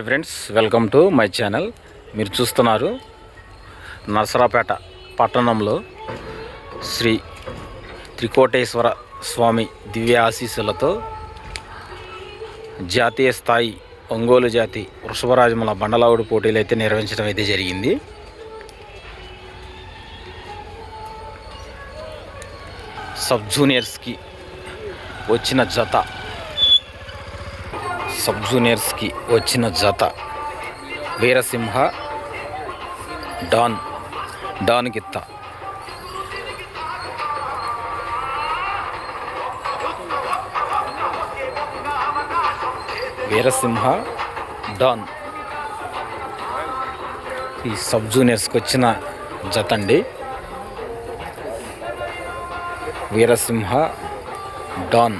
Hi friends welcome to my channel మీరు చూస్తున్నారు నరసరాపేట పట్టణంలో శ్రీ త్రికోటేశ్వర స్వామి దివ్య ఆశీస్సులతో జాతీయ స్థాయి ఒంగోలు జాతి వృషభరాజముల బండలావుడు పోటీలు అయితే నిర్వహించడం అయితే జరిగింది. సబ్ జూనియర్స్కి వచ్చిన జత సబ్ జూనియర్స్కి వచ్చిన జత. వీరసింహ డాన్ డాన్ గిత్త. వీరసింహ డాన్. ఈ సబ్ జూనియర్స్కి వచ్చిన జత అండి. వీరసింహ డాన్.